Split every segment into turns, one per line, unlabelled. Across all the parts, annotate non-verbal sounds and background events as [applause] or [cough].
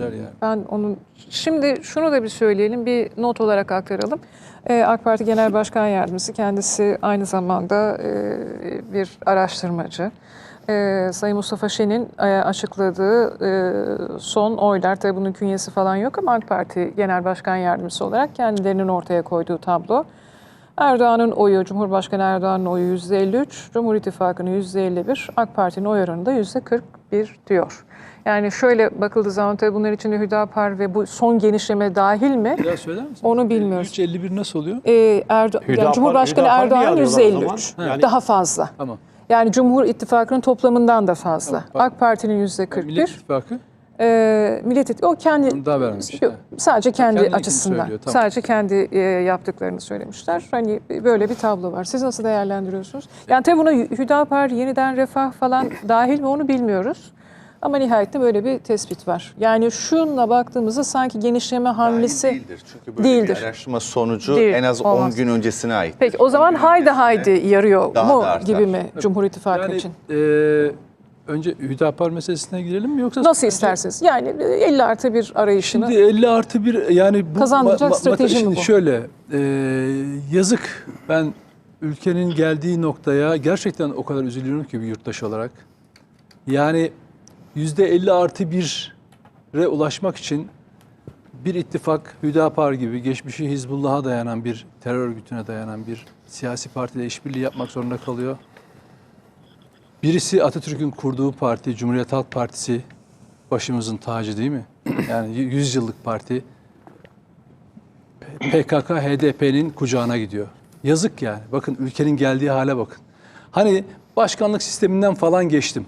değiştirdiler yani.
Ben onun şimdi şunu da bir söyleyelim, bir not olarak aktaralım. Ee, AK Parti Genel [laughs] Başkan Yardımcısı kendisi aynı zamanda e, bir araştırmacı. Ee, Sayın Mustafa Şen'in e, açıkladığı e, son oylar, tabii bunun künyesi falan yok ama AK Parti Genel Başkan Yardımcısı olarak kendilerinin ortaya koyduğu tablo. Erdoğan'ın oyu, Cumhurbaşkanı Erdoğan'ın oyu %53, Cumhur İttifakı'nın %51, AK Parti'nin oy oranı da %41 diyor. Yani şöyle bakıldığı zaman tabii bunların içinde Hüdapar ve bu son genişleme dahil mi?
Bir daha söyler misin?
Onu bilmiyoruz.
351 nasıl oluyor?
Ee, Erdo yani
Hüdapar-
Cumhurbaşkanı
Hüdapar
Erdoğan
arıyorlar o
%53.
zaman? Yani-
Daha fazla.
Tamam.
Yani Cumhur İttifakı'nın toplamından da fazla.
Tamam.
AK Parti'nin %41.
Millet İttifakı
Ee, Millet İttifakı o kendi
daha vermemiş.
Yok, sadece kendi
Kendininkini
açısından.
söylüyor, tamam.
Sadece kendi e, yaptıklarını söylemişler. Hani böyle bir tablo var. Siz nasıl değerlendiriyorsunuz? Yani tabii buna Hüdapar, yeniden refah falan dahil mi onu bilmiyoruz. Ama nihayetinde böyle bir tespit var. Yani şunla baktığımızda sanki genişleme hamlesi
değildir. Çünkü böyle
Değildir.
bir araştırma sonucu
Değil,
en az
olmaz.
10 gün öncesine ait.
Peki o zaman haydi haydi yarıyor
Daha
mu
da
gibi mi Cumhur İttifakı
Yani
için?
e, önce Hüdapar meselesine girelim mi yoksa
Nasıl
önce-
isterseniz. Yani 50 artı bir arayışını.
Şimdi 50 artı 1 yani bu
Kazandıracak strateji mi bu?
Şöyle e, yazık ben ülkenin geldiği noktaya gerçekten o kadar üzülüyorum ki bir yurttaş olarak. Yani %50 artı 1'e ulaşmak için bir ittifak Hüdapar gibi geçmişi Hizbullah'a dayanan bir terör örgütüne dayanan bir siyasi partiyle işbirliği yapmak zorunda kalıyor. Birisi Atatürk'ün kurduğu parti, Cumhuriyet Halk Partisi başımızın tacı değil mi? [clears throat] Yani 100 yıllık parti PKK HDP'nin kucağına gidiyor. Yazık yani. Bakın ülkenin geldiği hale bakın. Hani başkanlık sisteminden falan geçtim.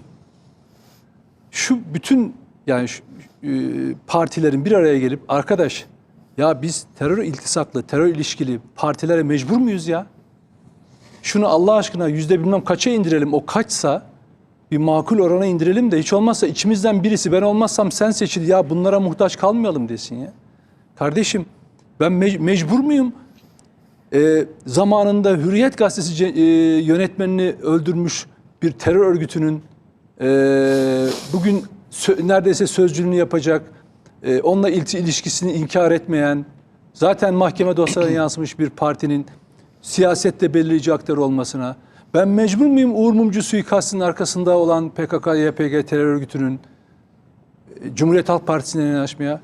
Şu bütün yani şu, e, partilerin bir araya gelip arkadaş ya biz terör iltisaklı, terör ilişkili partilere mecbur muyuz ya? Şunu Allah aşkına yüzde bilmem kaça indirelim. O kaçsa bir makul orana indirelim de hiç olmazsa içimizden birisi ben olmazsam sen seçil ya bunlara muhtaç kalmayalım desin ya. Kardeşim ben mec- mecbur muyum? Ee, zamanında Hürriyet Gazetesi e, yönetmenini öldürmüş bir terör örgütünün e, bugün neredeyse sözcülüğünü yapacak, e, onunla ilti ilişkisini inkar etmeyen, zaten mahkeme dosyalarına [clears throat] yansımış bir partinin siyasette belirleyici aktör olmasına, ben mecbur muyum Uğur Mumcu suikastinin arkasında olan PKK, YPG terör örgütünün e, Cumhuriyet Halk Partisi'ne yanaşmaya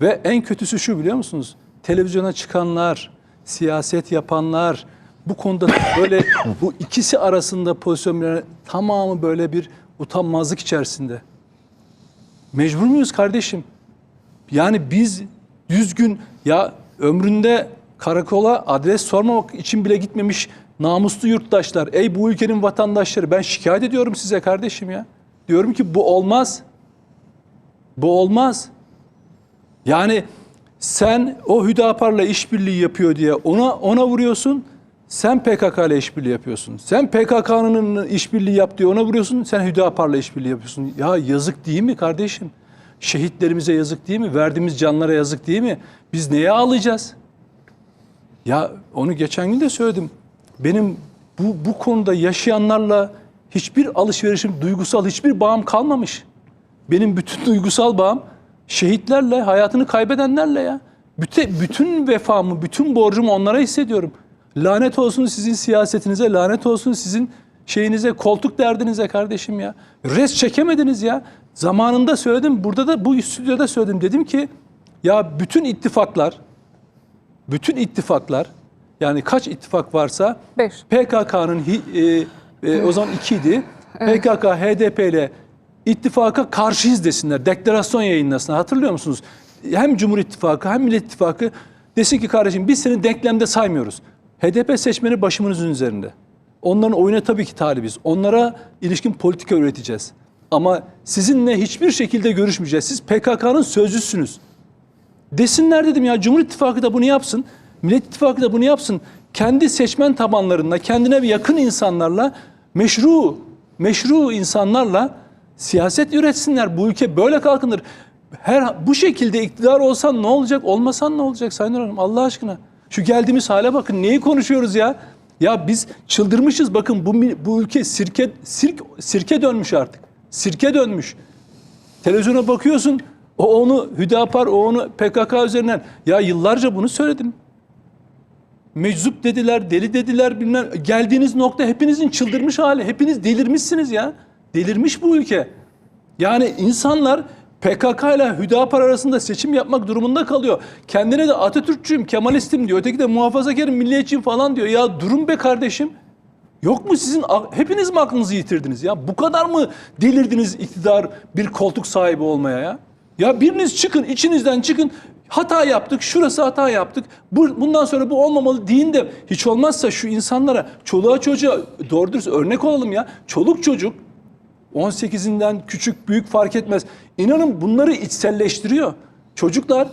ve en kötüsü şu biliyor musunuz? Televizyona çıkanlar, siyaset yapanlar bu konuda böyle [clears throat] bu ikisi arasında pozisyon tamamı böyle bir utanmazlık içerisinde. Mecbur muyuz kardeşim? Yani biz yüz gün ya ömründe karakola adres sormamak için bile gitmemiş namuslu yurttaşlar. Ey bu ülkenin vatandaşları ben şikayet ediyorum size kardeşim ya. Diyorum ki bu olmaz. Bu olmaz. Yani sen o Hüdapar'la işbirliği yapıyor diye ona ona vuruyorsun. Sen PKK ile işbirliği yapıyorsun. Sen PKK'nın işbirliği yap diye ona vuruyorsun. Sen Hüdapar'la işbirliği yapıyorsun. Ya yazık değil mi kardeşim? Şehitlerimize yazık değil mi? Verdiğimiz canlara yazık değil mi? Biz neye ağlayacağız? Ya onu geçen gün de söyledim. Benim bu, bu konuda yaşayanlarla hiçbir alışverişim, duygusal hiçbir bağım kalmamış. Benim bütün duygusal bağım şehitlerle, hayatını kaybedenlerle ya. Bütün, bütün vefamı, bütün borcumu onlara hissediyorum. Lanet olsun sizin siyasetinize, lanet olsun sizin şeyinize, koltuk derdinize kardeşim ya. Res çekemediniz ya. Zamanında söyledim, burada da bu stüdyoda söyledim. Dedim ki ya bütün ittifaklar, bütün ittifaklar yani kaç ittifak varsa. PKK'nın e, e, o zaman ikiydi. PKK, HDP ile ittifaka karşıyız desinler. Deklarasyon yayınlasınlar. Hatırlıyor musunuz? Hem Cumhur İttifakı hem Millet İttifakı desin ki kardeşim biz seni denklemde saymıyoruz. HDP seçmeni başımızın üzerinde. Onların oyuna tabii ki talibiz. Onlara ilişkin politika üreteceğiz. Ama sizinle hiçbir şekilde görüşmeyeceğiz. Siz PKK'nın sözcüsünüz. Desinler dedim ya Cumhur İttifakı da bunu yapsın. Millet İttifakı da bunu yapsın. Kendi seçmen tabanlarında, kendine bir yakın insanlarla, meşru, meşru insanlarla siyaset üretsinler. Bu ülke böyle kalkınır. Her bu şekilde iktidar olsan ne olacak, olmasan ne olacak Sayın Hanım Allah aşkına. Şu geldiğimiz hale bakın. Neyi konuşuyoruz ya? Ya biz çıldırmışız. Bakın bu bu ülke sirke sirk sirke dönmüş artık. Sirke dönmüş. Televizyona bakıyorsun O onu Hüdapar, o onu PKK üzerinden. Ya yıllarca bunu söyledim. Meczup dediler, deli dediler bilmem. Geldiğiniz nokta hepinizin çıldırmış hali. Hepiniz delirmişsiniz ya. Delirmiş bu ülke. Yani insanlar PKK ile Hüdapar arasında seçim yapmak durumunda kalıyor. Kendine de Atatürkçüyüm, Kemalistim diyor. Öteki de muhafazakarım, milliyetçiyim falan diyor. Ya durun be kardeşim. Yok mu sizin hepiniz mi aklınızı yitirdiniz ya? Bu kadar mı delirdiniz iktidar bir koltuk sahibi olmaya ya? Ya biriniz çıkın, içinizden çıkın. Hata yaptık, şurası hata yaptık. Bu, bundan sonra bu olmamalı deyin de hiç olmazsa şu insanlara, çoluğa çocuğa doğru dürüst örnek olalım ya. Çoluk çocuk 18'inden küçük büyük fark etmez. İnanın bunları içselleştiriyor. Çocuklar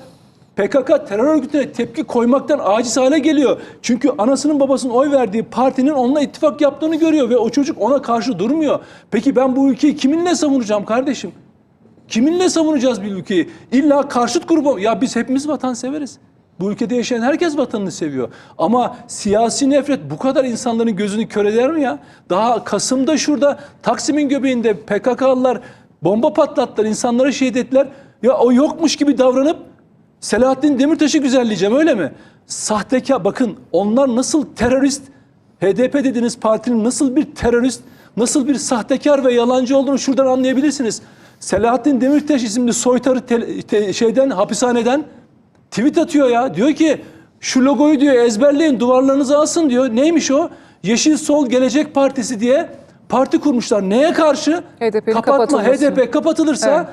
PKK terör örgütüne tepki koymaktan aciz hale geliyor. Çünkü anasının babasının oy verdiği partinin onunla ittifak yaptığını görüyor ve o çocuk ona karşı durmuyor. Peki ben bu ülkeyi kiminle savunacağım kardeşim? Kiminle savunacağız bir ülkeyi? İlla karşıt grubu. Ya biz hepimiz vatan severiz. Bu ülkede yaşayan herkes vatanını seviyor. Ama siyasi nefret bu kadar insanların gözünü kör eder mi ya? Daha Kasım'da şurada Taksim'in göbeğinde PKK'lılar bomba patlattılar, insanları şehit ettiler. Ya o yokmuş gibi davranıp Selahattin Demirtaş'ı güzelleyeceğim öyle mi? Sahtekar bakın onlar nasıl terörist HDP dediğiniz partinin nasıl bir terörist, nasıl bir sahtekar ve yalancı olduğunu şuradan anlayabilirsiniz. Selahattin Demirtaş isimli soytarı te- te- şeyden hapishaneden tweet atıyor ya. Diyor ki şu logoyu diyor ezberleyin duvarlarınıza asın diyor. Neymiş o? Yeşil Sol Gelecek Partisi diye parti kurmuşlar. Neye karşı?
HDP'nin
Kapatma. HDP kapatılırsa
Evet.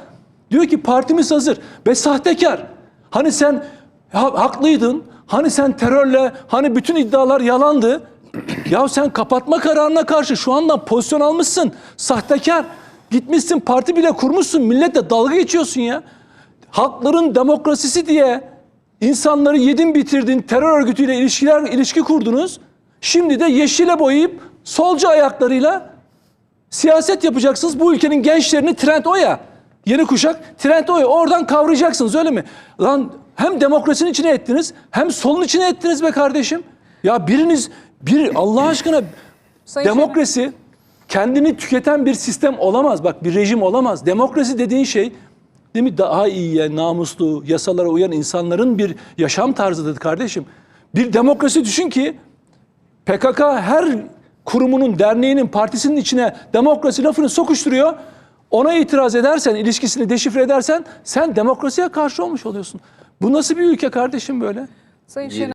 diyor ki partimiz hazır. Ve sahtekar. Hani sen ha- haklıydın. Hani sen terörle, hani bütün iddialar yalandı. [clears throat] ya sen kapatma kararına karşı şu andan pozisyon almışsın. Sahtekar. Gitmişsin parti bile kurmuşsun. Milletle dalga geçiyorsun ya. Halkların demokrasisi diye insanları yedin bitirdin. Terör örgütüyle ilişkiler ilişki kurdunuz. Şimdi de yeşile boyayıp solcu ayaklarıyla siyaset yapacaksınız. Bu ülkenin gençlerini trend o ya. Yeni kuşak trend o ya. Oradan kavrayacaksınız öyle mi? Lan hem demokrasinin içine ettiniz hem solun içine ettiniz be kardeşim. Ya biriniz bir Allah aşkına demokrasi kendini tüketen bir sistem olamaz. Bak bir rejim olamaz. Demokrasi dediğin şey değil mi daha iyiye, namuslu, yasalara uyan insanların bir yaşam tarzıdır kardeşim. Bir demokrasi düşün ki PKK her kurumunun, derneğinin, partisinin içine demokrasi lafını sokuşturuyor. Ona itiraz edersen, ilişkisini deşifre edersen sen demokrasiye karşı olmuş oluyorsun. Bu nasıl bir ülke kardeşim böyle?
Sayın Şener